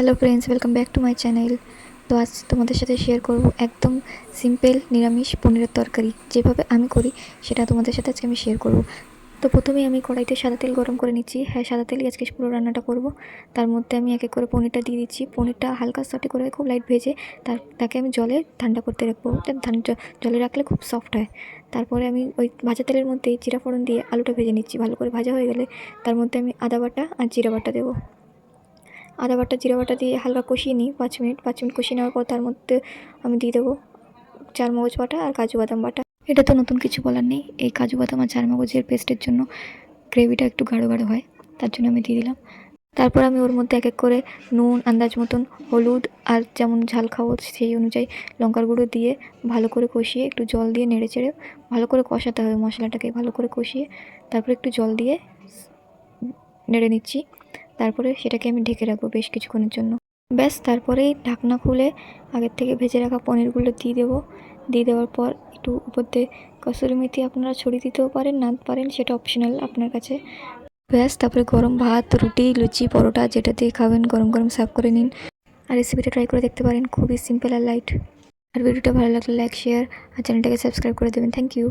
Hello friends welcome back to my channel তো আজ তোমাদের সাথে শেয়ার করব একদম সিম্পল নিরামিষ পনিরের তরকারি। যেভাবে আমি করি, সেটা তোমাদের সাথে আজকে আমি শেয়ার করব। তো প্রথমেই আমি কড়াইতে সাদা তেল গরম করে নিচ্ছি। হ্যাঁ সাদা তেলই আজকে পুরো রান্নাটা করব। তার মধ্যে আমি এক এক করে পনিরটা দিয়ে দিচ্ছি। পনিরটা হালকা সটে করে খুব লাইট ভেজে তার, তাকে আমি জলে ঠান্ডা করতে রাখব। জলে রাখলে খুব সফট হয়। তারপরে আমি ওই ভাজা তেলের মধ্যে জিরা ফোড়ন দিয়ে আলুটা ভেজে নিচ্ছি। ভালো করে ভাজা হয়ে গেলে তার মধ্যে আমি আদা বাটা আর জিরা বাটা দেবো। আদা বাটা জিরা বাটা দিয়ে হালকা কষিয়ে নিই পাঁচ মিনিট। পাঁচ মিনিট কষিয়ে নেওয়ার পর তার মধ্যে আমি দিয়ে দেবো চার মগজ বাটা আর কাজু বাদাম বাটা। এটা তো নতুন কিছু বলার নেই। এই কাজু বাদাম আর চার মগজের পেস্টের জন্য গ্রেভিটা একটু গাঢ় গাঢ় হয়, তার জন্য আমি দিয়ে দিলাম। তারপর আমি ওর মধ্যে এক এক করে নুন, আন্দাজ মতন, হলুদ আর যেমন ঝাল খাব সেই অনুযায়ী লঙ্কার গুঁড়ো দিয়ে ভালো করে কষিয়ে একটু জল দিয়ে নেড়ে চেড়ে ভালো করে কষাতে হবে মশলাটাকে, ভালো করে কষিয়ে তারপর একটু জল দিয়ে নেড়ে নিচ্ছি। তারপরে সেটাকে আমি ঢেকে রাখব বেশ কিছুক্ষণের জন্য। ব্যাস তারপরেই ঢাকনা খুলে আগের থেকে ভেজে রাখা পনিরগুলো দিয়ে দেবো। দিয়ে দেওয়ার পর একটু উপর দিয়ে কসুরি মেথি আপনারা ছড়িয়ে দিতেও পারেন, না পারেন সেটা অপশনাল আপনার কাছে। ব্যাস, তারপরে গরম ভাত, রুটি, লুচি, পরোটা যেটা দিয়ে খাবেন গরম গরম সার্ভ করে নিন। আর রেসিপিটা ট্রাই করে দেখতে পারেন, খুবই সিম্পল আর লাইট আর ভিডিওটা ভালো লাগলে লাইক শেয়ার আর চ্যানেলটাকে সাবস্ক্রাইব করে দেবেন। Thank you